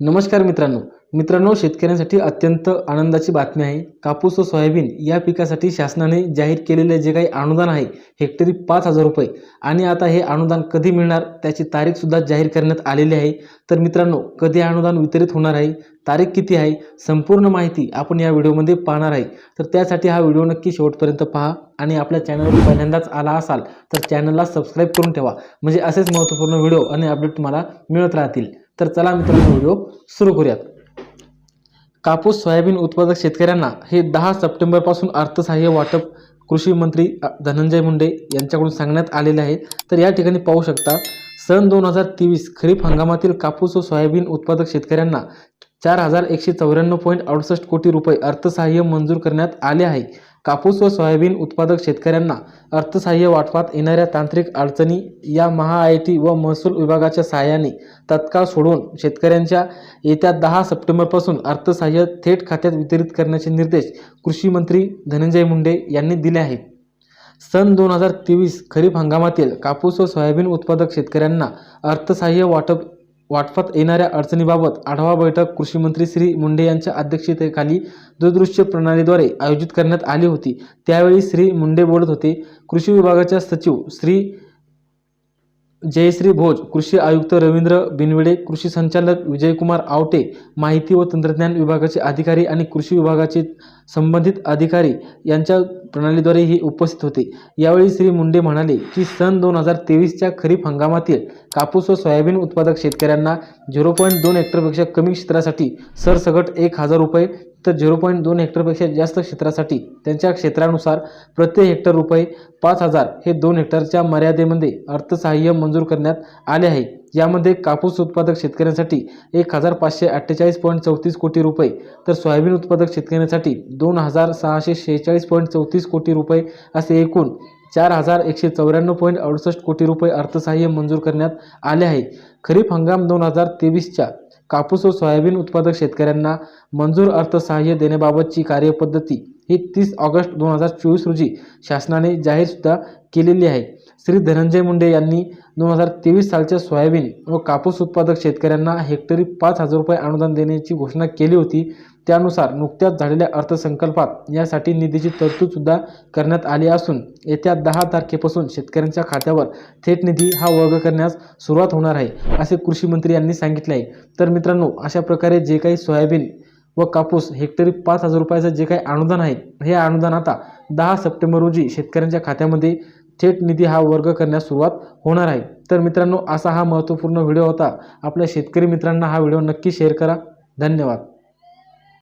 नमस्कार मित्रांनो. मित्रांनो शेतकऱ्यांसाठी अत्यंत आनंदाची बातमी आहे. कापूस व सोयाबीन या पिकासाठी शासनाने जाहीर केलेले जे काही अनुदान आहे हेक्टरी पाच हजार रुपये. आणि आता हे अनुदान कधी मिळणार त्याची तारीखसुद्धा जाहीर करण्यात आलेली आहे. तर मित्रांनो कधी अनुदान वितरित होणार आहे तारीख किती आहे संपूर्ण माहिती आपण या व्हिडिओमध्ये पाहणार आहे. तर त्यासाठी हा व्हिडिओ नक्की शेवटपर्यंत पहा आणि आपल्या चॅनलवर पहिल्यांदाच आला असाल तर चॅनलला सबस्क्राईब करून ठेवा. म्हणजे असेच महत्त्वपूर्ण व्हिडिओ आणि अपडेट तुम्हाला मिळत राहतील. तर चला मित्रांनो व्हिडिओ सुरू करूयात. कापूस सोयाबीन उत्पादक शेतकऱ्यांना हे दहा सप्टेंबरपासून अर्थसहाय्य वाटप कृषी मंत्री धनंजय मुंडे यांच्याकडून सांगण्यात आलेले आहे. तर या ठिकाणी पाहू शकता सन दोन हजार तेवीस खरीप हंगामातील कापूस व सोयाबीन उत्पादक शेतकऱ्यांना चार हजार एकशे चौऱ्याण्णव पॉईंट अडुसष्ट कोटी रुपये अर्थसहाय्य मंजूर करण्यात आले आहे. कापूस व सोयाबीन उत्पादक शेतकऱ्यांना अर्थसहाय्य वाटपात येणाऱ्या तांत्रिक अडचणी या महा आय टी व महसूल विभागाच्या सहाय्याने तत्काळ सोडवून शेतकऱ्यांच्या येत्या दहा सप्टेंबरपासून अर्थसहाय्य थेट खात्यात वितरित करण्याचे निर्देश कृषी मंत्री धनंजय मुंडे यांनी दिले आहेत. सन दोन हजार तेवीस खरीप हंगामातील कापूस व सोयाबीन उत्पादक शेतकऱ्यांना अर्थसहाय्य वाटप वाटपात येणाऱ्या अडचणीबाबत आढावा बैठक कृषीमंत्री श्री मुंडे यांच्या अध्यक्षतेखाली दूरदृश्य प्रणालीद्वारे आयोजित करण्यात आली होती. त्यावेळी श्री मुंडे बोलत होते कृषी विभागाच्या सचिव श्री जयश्री भोज कृषी आयुक्त रवींद्र बिनवडे कृषी संचालक विजयकुमार आवटे माहिती व तंत्रज्ञान विभागाचे अधिकारी आणि कृषी विभागाचे संबंधित अधिकारी यांच्या प्रणालीद्वारे हे उपस्थित होते. यावेळी श्री मुंडे म्हणाले की सन दोन हजार तेवीसच्या खरीप हंगामातील कापूस व सोयाबीन उत्पादक शेतकऱ्यांना झिरो पॉईंट दोन हेक्टरपेक्षा कमी क्षेत्रासाठी सरसगट एक हजार रुपये तर झिरो पॉईंट दोन हेक्टरपेक्षा जास्त क्षेत्रासाठी त्यांच्या क्षेत्रानुसार प्रति हेक्टर रुपये पाच हजार हे दोन हेक्टरच्या मर्यादेमध्ये अर्थसहाय्य मंजूर करण्यात आले आहे. यामध्ये कापूस उत्पादक शेतकऱ्यांसाठी एक हजार पाचशे अठ्ठेचाळीस पॉईंट चौतीस कोटी रुपये तर सोयाबीन उत्पादक शेतकऱ्यांसाठी दोन हजार सहाशे शेहेचाळीस पॉईंट चौतीस कोटी रुपये असे एकूण चार हजार एकशे चौऱ्याण्णव पॉईंट अडुसष्ट कोटी रुपये अर्थसहाय्य मंजूर करण्यात आले आहे. खरीप हंगाम दोन हजार तेवीसच्या कापूस व सोयाबीन उत्पादक शेतकऱ्यांना मंजूर अर्थसहाय्य देण्याबाबतची कार्यपद्धती ही तीस ऑगस्ट दोन हजार चोवीस रोजी शासनाने जाहीरसुद्धा केलेली आहे. श्री धनंजय मुंडे यांनी दोन हजार तेवीस सालच्या सोयाबीन व कापूस उत्पादक शेतकऱ्यांना हेक्टरी पाच हजार रुपये अनुदान देण्याची घोषणा केली होती. त्यानुसार नुकत्याच झालेल्या अर्थसंकल्पात यासाठी निधीची तरतूदसुद्धा करण्यात आली असून येत्या दहा तारखेपासून शेतकऱ्यांच्या खात्यावर थेट निधी हा वर्ग करण्यास सुरुवात होणार आहे असे कृषी मंत्री यांनी सांगितले आहे. तर मित्रांनो अशा प्रकारे जे काही सोयाबीन व कापूस हेक्टरी पाच हजार रुपयाचं जे काही अनुदान आहे हे अनुदान आता दहा सप्टेंबर रोजी शेतकऱ्यांच्या खात्यामध्ये थेट निधी हा वर्ग करण्यास सुरुवात होणार आहे. तर मित्रांनो असा हा महत्त्वपूर्ण व्हिडिओ होता. आपल्या शेतकरी मित्रांना हा व्हिडिओ नक्की शेअर करा. धन्यवाद.